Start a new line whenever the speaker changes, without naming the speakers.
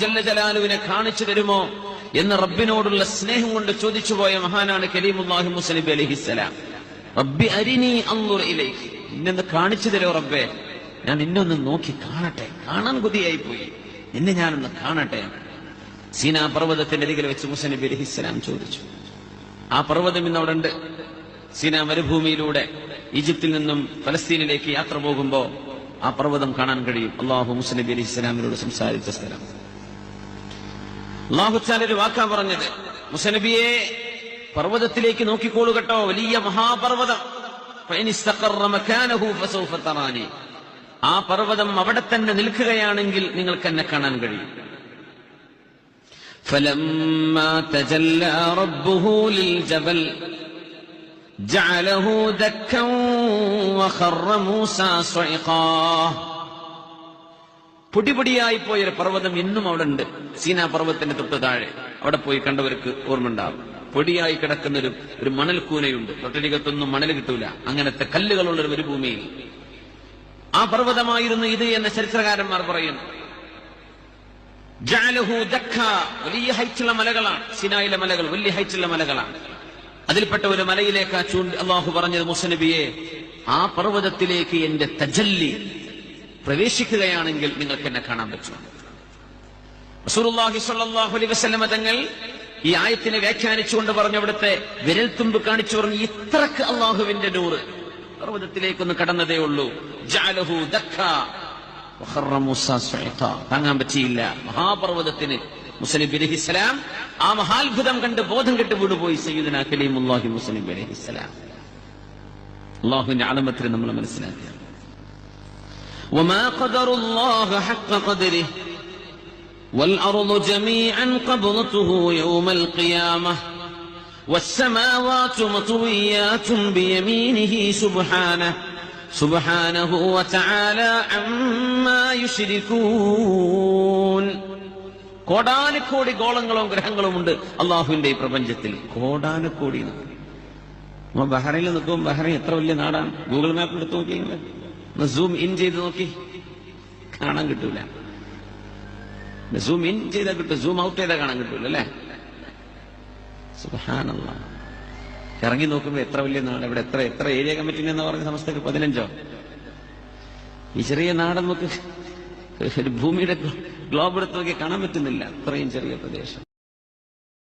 ജല്ല ജലാലുവിനെ കാണിച്ചു തരുമോ എന്ന് റബ്ബിനോടുള്ള സ്നേഹം കൊണ്ട് ചോദിച്ചു പോയ മഹാനാണ് കലീമുല്ലാഹി മുസ്ലിം അലഹിസ്സലാം റബ്ബി അരിനി അന്നുർ കാണിച്ചു തരോ റബ്ബേ? ഞാൻ നിന്നൊന്ന് നോക്കി കാണട്ടെ. കാണാൻ കൊതിയായി പോയി. നിന്നെ ഞാനൊന്ന് കാണട്ടെ. സീനാ പർവതത്തിന്റെ അരികിൽ വെച്ച് മുസ്ലിബി അലഹിസ്സലാം ചോദിച്ചു. ആ പർവതം ഇന്ന് അവിടെ ഉണ്ട്. സീനാ മരുഭൂമിയിലൂടെ ഈജിപ്തിൽ നിന്നും ഫലസ്തീനിലേക്ക് യാത്ര പോകുമ്പോ ആ പർവതം കാണാൻ കഴിയും. അള്ളാഹു മുസ്ലിബി അലി സംസാരിച്ച സ്ഥലം. അള്ളാഹുച്ചാൽ ഒരു വാക്കാ പറഞ്ഞത് മുസനബിയെ പർവ്വതത്തിലേക്ക് നോക്കിക്കോളൂ കേട്ടോ വലിയ മഹാപർവ്വതം فإن استقر مكانه فسوف تراني. ആ പർവ്വതം അവിടെ തന്നെ നിൽക്കുകയാണെങ്കിൽ നിങ്ങൾക്ക് എന്നെ കാണാൻ കഴിയും فلما تجلى ربه للجبل جعله دكا وخر موسى صعقا പൊടിപൊടിയായി പോയൊരു പർവതം ഇന്നും അവിടെ ഉണ്ട് സീനാ പർവതത്തിന്റെ തൊട്ട് താഴെ. അവിടെ പോയി കണ്ടവർക്ക് ഓർമ്മയുണ്ടാവും. പൊടിയായി കിടക്കുന്ന ഒരു ഒരു മണൽക്കൂനയുണ്ട്. തൊട്ടരികത്തൊന്നും മണൽ കിട്ടൂല. അങ്ങനത്തെ കല്ലുകളുള്ള ഒരു ഭൂമിയിൽ ആ പർവതമായിരുന്നു ഇത് എന്ന് ചരിത്രകാരന്മാർ പറയുന്നു. വലിയ ഹൈറ്റുള്ള മലകളാണ്. സിനായിലെ മലകൾ വലിയ ഹൈറ്റുള്ള മലകളാണ്. അതിൽപ്പെട്ട ഒരു മലയിലേക്ക് ചൂണ്ടി അള്ളാഹു പറഞ്ഞത് മുസനബിയെ ആ പർവതത്തിലേക്ക് എന്റെ തജല്ലി പ്രവേശിക്കുകയാണെങ്കിൽ നിങ്ങൾക്ക് എന്നെ കാണാൻ പറ്റും. റസൂലുള്ളാഹി സ്വല്ലല്ലാഹു അലൈഹി വസല്ലമ തങ്ങൾ ഈ ആയത്തിനെ വ്യാഖ്യാനിച്ചുകൊണ്ട് പറഞ്ഞു അവിടുത്തെ വിരൽത്തുമ്പ് കാണിച്ചു പറഞ്ഞു ഇത്രക്ക് അള്ളാഹുവിന്റെ നൂറ്. പർവതത്തിലേക്കൊന്ന് കടന്നതേ ഉള്ളൂ. താങ്ങാൻ പറ്റിയില്ല. മഹാപർവതത്തിന് മുസ്ലിം അലഹിസ്സലാം ആ മഹാത്ഭുതം കണ്ട് ബോധം കെട്ട് വീണുപോയി സയ്യിദന കലീമുല്ലാഹി മുസ്ലിം അലഹിസ്സലാം അള്ളാഹുവിന്റെ ആലമത്തിന് നമ്മൾ മനസ്സിലാക്കുക. وما قدر الله حق قدره والأرض جميعا قبضته يوم القيامة والسماوات مطويات بيمينه سبحانه سبحانه وتعالى عما يشركون കോടാനുകോടി ഗോളങ്ങളും ഗ്രഹങ്ങളും ഉണ്ട് അള്ളാഹുവിന്റെ ഈ പ്രപഞ്ചത്തിൽ കോടാനുകോടി നമ്മ ബഹ്റൈനിൽ നിൽക്കുമ്പോൾ ബഹ്റൈൻ എത്ര വലിയ നാടാണ് ഗൂഗിൾ മാപ്പ് എടുത്ത് നോക്കിയെങ്കിൽ ഒന്ന് സൂം ഇൻ ചെയ്ത് നോക്കി. കാണാൻ കിട്ടൂല. സൂം ഇൻ ചെയ്താൽ കിട്ടും. സൂം ഔട്ട് ചെയ്താൽ കാണാൻ കിട്ടൂല അല്ലേ? സുബാനല്ല ഇറങ്ങി നോക്കുമ്പോ എത്ര വലിയ നാട് ഇവിടെ എത്ര എത്ര ഏരിയ കമ്മിറ്റി എന്ന് പറഞ്ഞ സമസ്തക്ക് പതിനഞ്ചോ? ഈ ചെറിയ നാട് നമുക്ക് ഒരു ഭൂമിയുടെ ഗ്ലോബ് എടുത്ത് നോക്കി കാണാൻ പറ്റുന്നില്ല. അത്രയും ചെറിയ പ്രദേശം.